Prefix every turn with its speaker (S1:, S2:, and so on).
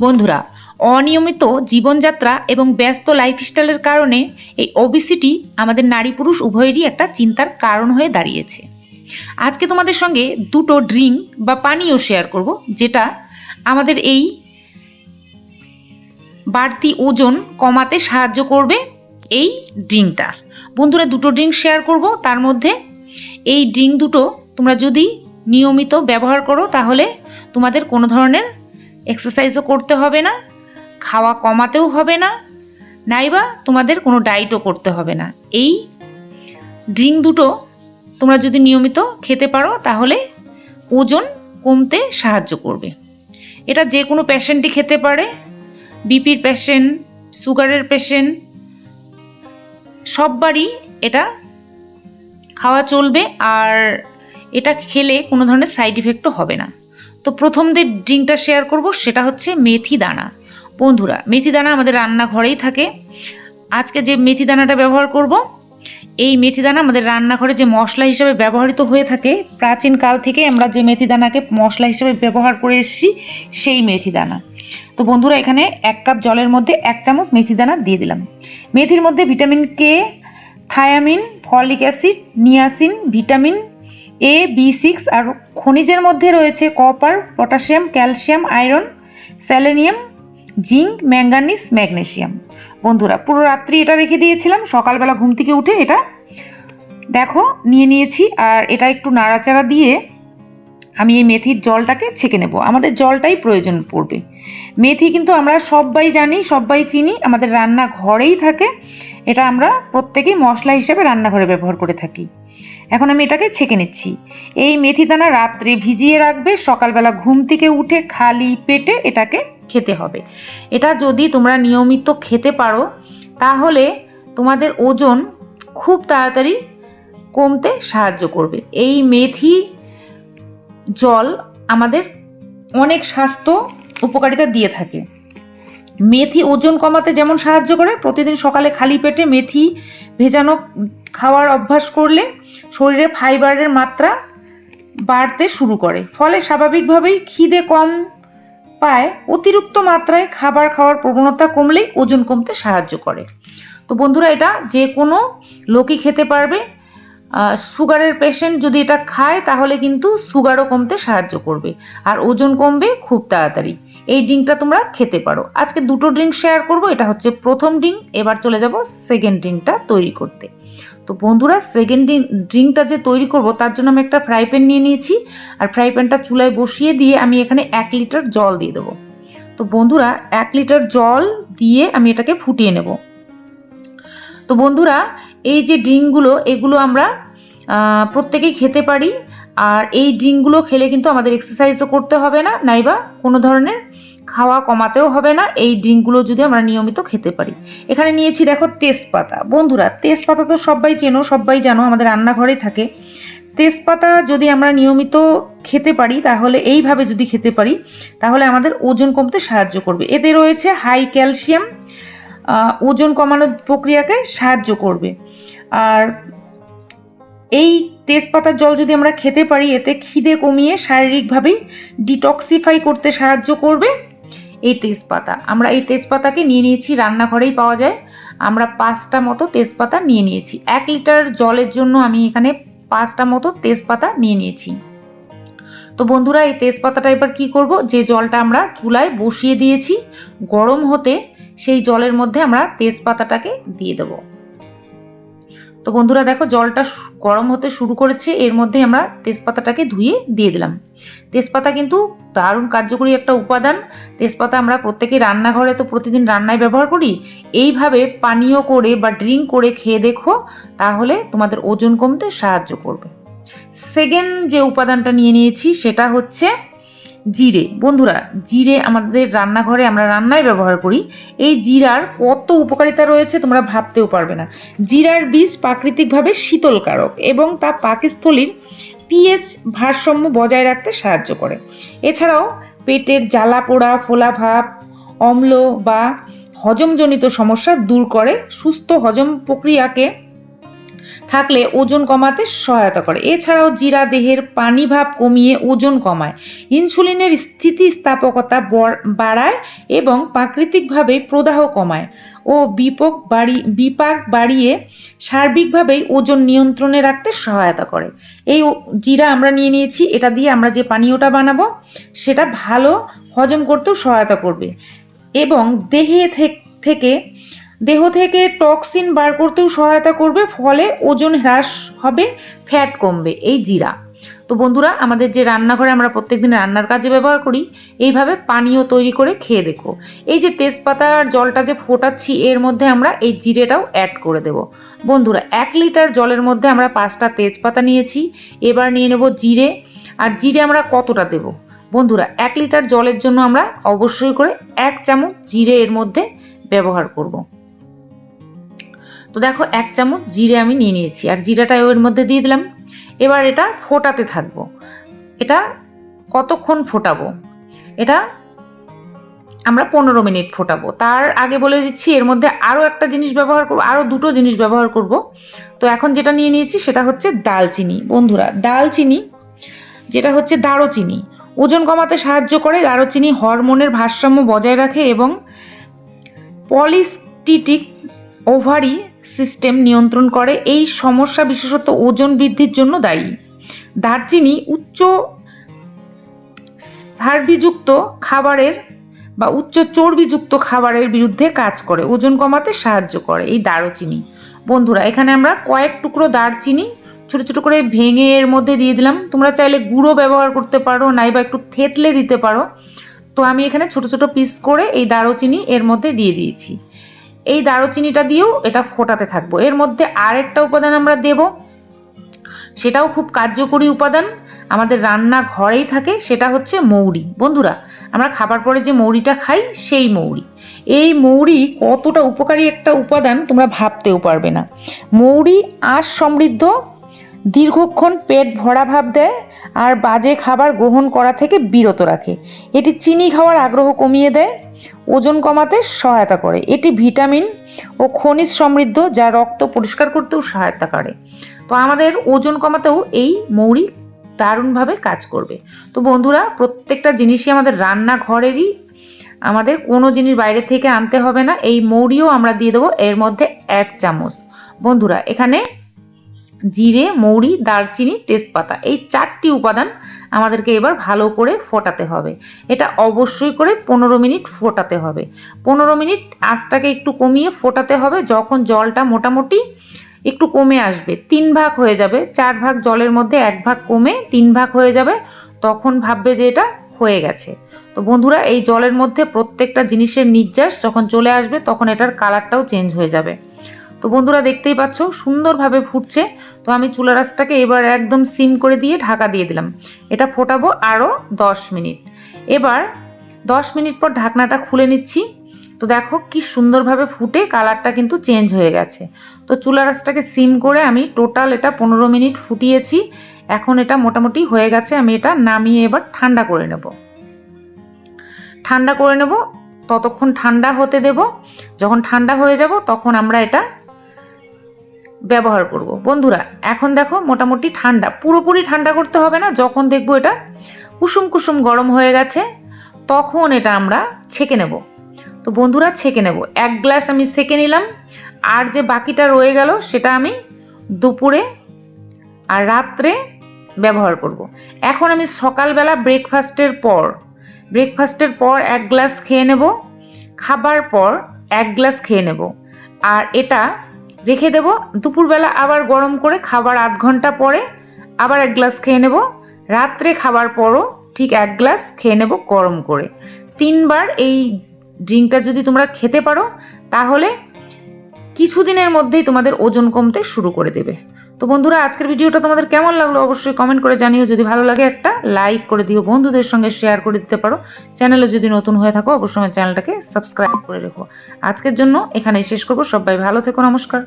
S1: বন্ধুরা, অনিয়মিত জীবনযাত্রা এবং ব্যস্ত লাইফস্টাইলের কারণে এই ওবিসিটি আমাদের নারী পুরুষ উভয়েরই একটা চিন্তার কারণ হয়ে দাঁড়িয়েছে। আজকে তোমাদের সঙ্গে দুটো ড্রিঙ্ক বা পানীয় শেয়ার করব, যেটা আমাদের এই বাড়তি ওজন কমাতে সাহায্য করবে এই ড্রিঙ্কটা বন্ধুরা, দুটো ড্রিঙ্ক শেয়ার করব, তার মধ্যে এই ড্রিঙ্ক দুটো তোমরা যদি নিয়মিত ব্যবহার করো, তাহলে তোমাদের কোনো ধরনের এক্সারসাইজও করতে হবে না, খাওয়া কমাতেও হবে না, নাইবা তোমাদের কোনো ডায়েটও করতে হবে না। এই ড্রিঙ্ক দুটো তোমরা যদি নিয়মিত খেতে পারো, তাহলে ওজন কমতে সাহায্য করবে। এটা যে কোনো পেশেন্টই খেতে পারে বিপির পেশেন্ট সুগারের পেশেন্ট সববারই এটা খাওয়া চলবে, আর এটা খেলে কোনো ধরনের সাইড ইফেক্টও হবে না। তো প্রথম যে ড্রিঙ্কটা শেয়ার করব সেটা হচ্ছে মেথি দানা। বন্ধুরা, মেথি দানা আমাদের রান্নাঘরেই থাকে। আজকে যে মেথি দানাটা ব্যবহার করব, এই মেথি দানা আমাদের রান্নাঘরে যে মশলা হিসেবে ব্যবহৃত হয়ে থাকে, প্রাচীন কাল থেকে আমরা যে মেথি দানাকে মশলা হিসেবে ব্যবহার করে এসেছি, সেই মেথি দানা। তো বন্ধুরা, এখানে এক কাপ জলের মধ্যে এক চামচ মেথি দানা দিয়ে দিলাম। মেথির মধ্যে vitamin K, thiamine, folic acid, niacin, vitamin A B six আর খনিজের মধ্যে রয়েছে copper potassium calcium iron selenium zinc manganese magnesium বন্ধুরা, পুরো রাত্রি এটা রেখে দিয়েছিলাম। সকালবেলা ঘুম থেকে উঠে এটা দেখো, নিয়ে নিয়েছি। আর এটা একটু নাড়াচাড়া দিয়ে আমি এই মেথির জলটাকে ছেঁকে নেব। আমাদের জলটাই প্রয়োজন পড়বে। মেথি কিন্তু আমরা সবাই জানি সবাই চিনি। আমাদের রান্না ঘরেই থাকে। এটা আমরা প্রত্যেকেই মশলা হিসেবে রান্নাঘরে ব্যবহার করে থাকি। এখন আমি এটাকে ছেঁকে নিচ্ছি। এই মেথি দানা রাত্রে ভিজিয়ে রাখবে, সকালবেলা ঘুম থেকে উঠে খালি পেটে এটাকে খেতে হবে। এটা যদি তোমরা নিয়মিত খেতে পারো, তাহলে তোমাদের ওজন খুব তাড়াতাড়ি কমতে সাহায্য করবে। এই মেথি জল আমাদের অনেক স্বাস্থ্য উপকারিতা দিয়ে থাকে। মেথি ওজন কমাতে যেমন সাহায্য করে, প্রতিদিন সকালে খালি পেটে মেথি ভেজানো খাওয়ার অভ্যাস করলে শরীরে ফাইবারের মাত্রা বাড়তে শুরু করে। ফলে স্বাভাবিকভাবেই খিদে কম পায়, অতিরিক্ত মাত্রায় খাবার খাওয়ার প্রবণতা কমলেই ওজন কমতে সাহায্য করে। তো বন্ধুরা, এটা যে কোনো লোকই খেতে পারবে। সুগারের পেশেন্ট যদি এটা খায়, তাহলে কিন্তু সুগারও কমতে সাহায্য করবে। আর ওজন কমবে খুব তাড়াতাড়ি। এই ড্রিঙ্কটা তোমরা খেতে পারো। আজকে দুটো ড্রিঙ্ক শেয়ার করব। এটা হচ্ছে প্রথম ড্রিঙ্ক। এবার চলে যাব সেকেন্ড ড্রিঙ্কটা তৈরি করতে। তো বন্ধুরা সেকেন্ড ড্রিঙ্কটা যে তৈরি করব, তার জন্য আমি একটা ফ্রাই প্যান নিয়ে নিয়েছি। আর ফ্রাই প্যানটা চুলায় বসিয়ে দিয়ে আমি এখানে এক লিটার জল দিয়ে দেবো। তো বন্ধুরা, এক লিটার জল দিয়ে আমি এটাকে ফুটিয়ে নেব। তো বন্ধুরা, এই যে ড্রিঙ্কগুলো, এগুলো আমরা প্রত্যেকেই খেতে পারি। আর এই ড্রিঙ্কগুলো খেলে কিন্তু আমাদের এক্সারসাইজও করতে হবে না, নাইবা কোনো ধরনের খাওয়া কমাতেও হবে না। এই ড্রিঙ্কগুলো যদি আমরা নিয়মিত খেতে পারি। এখানে নিয়েছি দেখো তেজপাতা। বন্ধুরা, তেজপাতা তো সবাই চেনো, সবাই জানো, আমাদের রান্নাঘরে থাকে। তেজপাতা যদি আমরা নিয়মিত খেতে পারি, তাহলে এইভাবে যদি খেতে পারি, তাহলে আমাদের ওজন কমতে সাহায্য করবে। এতে রয়েছে হাই ক্যালসিয়াম ওজন কমানোর প্রক্রিয়াকে সাহায্য করবে। আর এই তেজপাতার জল যদি আমরা খেতে পারি, এতে খিদে কমিয়ে শারীরিকভাবেই ডিটক্সিফাই করতে সাহায্য করবে এই তেজপাতা। আমরা এই তেজপাতাকে নিয়ে নিয়েছি, রান্নাঘরেই পাওয়া যায়। আমরা পাঁচটা মতো তেজপাতা নিয়ে নিয়েছি। এক লিটার জলের জন্য আমি এখানে পাঁচটা মতো তেজপাতা নিয়ে নিয়েছি। তো বন্ধুরা, এই তেজপাতাটা এবার কি করব? যে জলটা আমরা চুলায় বসিয়ে দিয়েছি, গরম হতে সেই জলের মধ্যে আমরা তেজপাতাটাকে দিয়ে দেবো। তো বন্ধুরা দেখো, জলটা গরম হতে শুরু করেছে। এর মধ্যে আমরা তেজপাতাটাকে ধুয়ে দিয়ে দিলাম। তেজপাতা কিন্তু দারুণ কার্যকরী একটা উপাদান। তেজপাতা আমরা প্রত্যেকেই রান্নাঘরে তো প্রতিদিন রান্নায় ব্যবহার করি। এইভাবে পানীয় করে বা ড্রিঙ্ক করে খেয়ে দেখো, তাহলে তোমাদের ওজন কমতে সাহায্য করবে। সেকেন্ড যে উপাদানটা নিয়ে নিয়েছি, সেটা হচ্ছে জিরে। বন্ধুরা, জিরে আমাদের রান্নাঘরে আমরা রান্নায় ব্যবহার করি। এই জিরার কত উপকারিতা রয়েছে তোমরা ভাবতেও পারবে না। জিরার বীজ প্রাকৃতিকভাবে শীতলকারক এবং তা পাকস্থলীর পিএইচ ভারসাম্য বজায় রাখতে সাহায্য করে। এছাড়াও পেটের জ্বালা পোড়া, ফোলা ভাব, অম্ল বা হজমজনিত সমস্যা দূর করে। সুস্থ হজম প্রক্রিয়াকে থাকলে ওজন কমাতে সহায়তা করে। এছাড়াও জিরা দেহের পানি ভাব কমিয়ে ওজন কমায়। ইনসুলিনের স্থিতিস্থাপকতা বাড়ায় এবং প্রাকৃতিকভাবে প্রদাহ কমায় ও বিপক বাড়ি, বিপাক বাড়িয়ে সার্বিকভাবেই ওজন নিয়ন্ত্রণে রাখতে সহায়তা করে। এই জিরা আমরা নিয়ে নিয়েছি, এটা দিয়ে আমরা যে পানীয়টা বানাবো, সেটা ভালো হজম করতেও সহায়তা করবে। এবং দেহে থেকে দেহ থেকে টক্সিন বার করতেও সহায়তা করবে, ফলে ওজন হ্রাস হবে, ফ্যাট কমবে, এই জিরা। তো বন্ধুরা, আমাদের যে রান্নাঘরে আমরা প্রত্যেকদিন রান্নার কাজে ব্যবহার করি, এইভাবে পানীয় তৈরি করে খেয়ে দেখো। এই যে তেজপাতার জলটা যে ফোটাচ্ছি, এর মধ্যে আমরা এই জিরেটাও অ্যাড করে দেব। বন্ধুরা, এক লিটার জলের মধ্যে আমরা পাঁচটা তেজপাতা নিয়েছি, এবার নিয়ে নেব জিরে। আর জিরে আমরা কতটা দেব? বন্ধুরা, এক লিটার জলের জন্য আমরা অবশ্যই করে এক চামচ জিরে এর মধ্যে ব্যবহার করব। তো দেখো এক চামচ জিরে আমি নিয়ে নিয়েছি, আর জিরাটা এর মধ্যে দিয়ে দিলাম। এবার এটা ফোটাতে থাকব। এটা কতক্ষণ ফোটাবো? এটা আমরা পনেরো মিনিট ফোটাবো। তার আগে বলে দিচ্ছি, এর মধ্যে আরও একটা জিনিস ব্যবহার করব আরও দুটো জিনিস ব্যবহার করব। তো এখন যেটা নিয়ে নিয়েছি সেটা হচ্ছে দালচিনি। বন্ধুরা, দালচিনি, যেটা হচ্ছে দারুচিনি। ওজন কমাতে সাহায্য করে, দারুচিনি হরমোনের ভারসাম্য বজায় রাখে এবং পলিস্টিটিক ওভারি সিস্টেম নিয়ন্ত্রণ করে, এই সমস্যা বিশেষত ওজন বৃদ্ধির জন্য দায়ী। দারচিনি উচ্চ সার্বিযুক্ত খাবারের বা উচ্চ চর্বিযুক্ত খাবারের বিরুদ্ধে কাজ করে, ওজন কমাতে সাহায্য করে এই দারুচিনি। বন্ধুরা, এখানে আমরা কয়েক টুকরো দারচিনি ছোট ছোট করে ভেঙে এর মধ্যে দিয়ে দিলাম। তোমরা চাইলে গুঁড়ো ব্যবহার করতে পারো, নাইবা একটু থেতলে দিতে পারো। তো আমি এখানে ছোট ছোট পিস করে এই দারুচিনি এর মধ্যে দিয়ে দিয়েছি। এই দারুচিনিটা দিয়েও এটা ফোটাতে থাকব। এর মধ্যে আর একটা উপাদান আমরা দেব। সেটাও খুব কার্যকরী উপাদান। আমাদের রান্না ঘরেই থাকে, সেটা হচ্ছে মৌরি। বন্ধুরা, আমরা খাবার পরে যে মৌরিটা খাই, সেই মৌরি। এই মৌরি কতটা উপকারী একটা উপাদান তোমরা ভাবতেও পারবে না। মৌরি আঁশ সমৃদ্ধ, দীর্ঘক্ষণ পেট ভরা ভাব দেয় আর বাজে খাবার গ্রহণ করা থেকে বিরত রাখে। এটি চিনি খাওয়ার আগ্রহ কমিয়ে দেয়। ওজন কমাতে সহায়তা করে। এটি ভিটামিন ও খনিজ সমৃদ্ধ যা রক্ত পরিষ্কার করতেও সহায়তা করে। তো আমাদের ওজন কমাতেও এই মৌরি দারুণভাবে কাজ করবে। তো বন্ধুরা, প্রত্যেকটা জিনিসই আমাদের রান্নাঘরেরই, আমাদের কোনো জিনিস বাইরে থেকে আনতে হবে না। এই মৌরিও আমরা দিয়ে দেবো, এর মধ্যে এক চামচ। বন্ধুরা, এখানে জিরে, মৌরি, দারচিনি, তেজপাতা এই চারটি উপাদান আমাদেরকে এবার ভালো করে ফোটাতে হবে। এটা অবশ্যই করে পনেরো মিনিট ফোটাতে হবে। পনেরো মিনিট আঁচটাকে একটু কমিয়ে ফোটাতে হবে, যখন জলটা মোটামুটি একটু কমে আসবে, তিন ভাগ হয়ে যাবে, চার ভাগ জলের মধ্যে এক ভাগ কমে তিন ভাগ হয়ে যাবে, তখন ভাববে যে এটা হয়ে গেছে। তো বন্ধুরা, এই জলের মধ্যে প্রত্যেকটা জিনিসের নির্যাস যখন চলে আসবে, তখন এটার কালারটাও চেঞ্জ হয়ে যাবে। তো বন্ধুরা দেখতেই পাচ্ছ, সুন্দরভাবে ফুটছে। তো আমি চুলা রাসটাকে এবার একদম সিম করে দিয়ে ঢাকা দিয়ে দিলাম। এটা ফোটাবো আরও দশ মিনিট। এবার দশ মিনিট পর ঢাকনাটা খুলে নিচ্ছি। তো দেখো কি সুন্দরভাবে ফুটে, কালারটা কিন্তু চেঞ্জ হয়ে গেছে। তো চুলা রাসটাকে সিম করে আমি টোটাল এটা পনেরো মিনিট ফুটিয়েছি। এখন এটা মোটামুটি হয়ে গেছে, আমি এটা নামিয়ে এবার ঠান্ডা করে নেব। ঠান্ডা করে নেব, ততক্ষণ ঠান্ডা হতে দেব। যখন ঠান্ডা হয়ে যাব, তখন আমরা এটা ব্যবহার করব। বন্ধুরা, এখন দেখো মোটামুটি ঠান্ডা, পুরোপুরি ঠান্ডা করতে হবে না, যখন দেখব এটা কুসুম কুসুম গরম হয়ে গেছে, তখন এটা আমরা ছেঁকে নেব। তো বন্ধুরা, ছেঁকে নেব। এক গ্লাস আমি ছেঁকে নিলাম, আর যে বাকিটা রয়ে গেল, সেটা আমি দুপুরে আর রাত্রে ব্যবহার করব। এখন আমি সকালবেলা ব্রেকফাস্টের পর ব্রেকফাস্টের পর এক গ্লাস খেয়ে নেব, খাবার পর এক গ্লাস খেয়ে নেব, আর এটা রেখে দেব। দুপুরবেলা আবার গরম করে খাবার আধ ঘণ্টা পরে আবার এক গ্লাস খেয়ে নেব। রাত্রে খাবার পরও ঠিক এক গ্লাস খেয়ে নেব গরম করে। তিনবার এই ড্রিঙ্কটা যদি তোমরা খেতে পারো, তাহলে কিছুদিনের মধ্যেই তোমাদের ওজন কমতে শুরু করে দেবে। তো বন্ধুরা, আজকের ভিডিওটা তোমাদের কেমন লাগল অবশ্যই কমেন্ট করে জানিও। যদি ভালো লাগে একটা লাইক করে দিও, বন্ধুদের সঙ্গে শেয়ার করে দিতে পারো। চ্যানেলে যদি নতুন হয়ে থাকো, অবশ্যই আমার চ্যানেলটাকে সাবস্ক্রাইব করে রেখো। আজকের জন্য এখানেই শেষ করব। সবাই ভালো থেকো, নমস্কার।